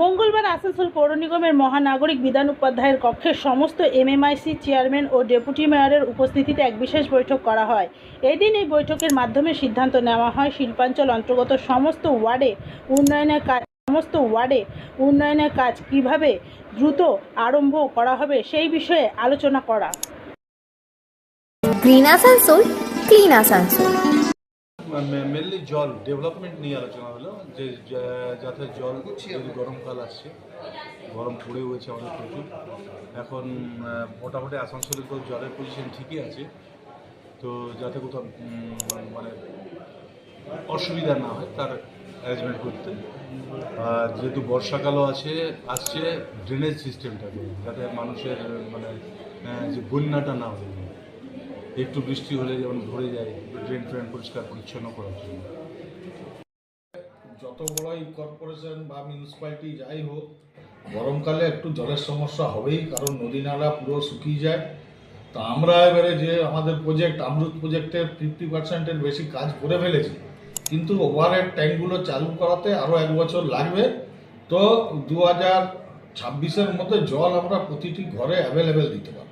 মঙ্গলবার আসানসোল পৌর নিগমের মহানাগরিক বিধান উপাধ্যায়ের কক্ষে সমস্ত এমএমআইসি চেয়ারম্যান ও ডেপুটি মেয়রের উপস্থিতিতে এক বিশেষ বৈঠক করা হয়। এদিন এই বৈঠকের মাধ্যমে সিদ্ধান্ত নেওয়া হয়, শিল্পাঞ্চল অন্তর্গত সমস্ত ওয়ার্ডে উন্নয়নের কাজ, সমস্ত ওয়ার্ডে উন্নয়নের কাজ কীভাবে দ্রুত আরম্ভ করা হবে সেই বিষয়ে আলোচনা করা। Green Asansol, clean Asansol. Mainly জল ডেভেলপমেন্ট নিয়ে আলোচনা হলো, যে যাতে জল গরমকাল আসছে, গরম পড়ে হয়েছে অনেক প্রচুর। এখন মোটামুটি আসানসোলে তো জলের পজিশন ঠিকই আছে, তো যাতে কোথাও মানে অসুবিধা না হয়, তার অ্যারেঞ্জমেন্ট করতে। আর যেহেতু বর্ষাকালও আছে, আসছে ড্রেনেজ সিস্টেমটাকে যাতে মানুষের মানে যে বন্যাটা না হয়। একটু বৃষ্টি হলে যেমন ভরে যায় ড্রেন ট্রেন পরিষ্কার পরিচ্ছন্ন করার জন্য। যত বড়ই কর্পোরেশন বা মিউনিসিপ্যালিটি যাই হোক, গরমকালে একটু জলের সমস্যা হবেই, কারণ নদী নালা পুরো শুকিয়ে যায়। তো আমরা এবারে যে আমাদের প্রজেক্ট আমরুত প্রজেক্টের ফিফটি পার্সেন্টের বেশি কাজ করে ফেলেছি, কিন্তু ওভারহেড ট্যাঙ্কগুলো চালু করাতে আরও এক বছর লাগবে। তো দু হাজার ছাব্বিশের মধ্যে জল আমরা প্রতিটি ঘরে অ্যাভেলেবেল দিতে পারব।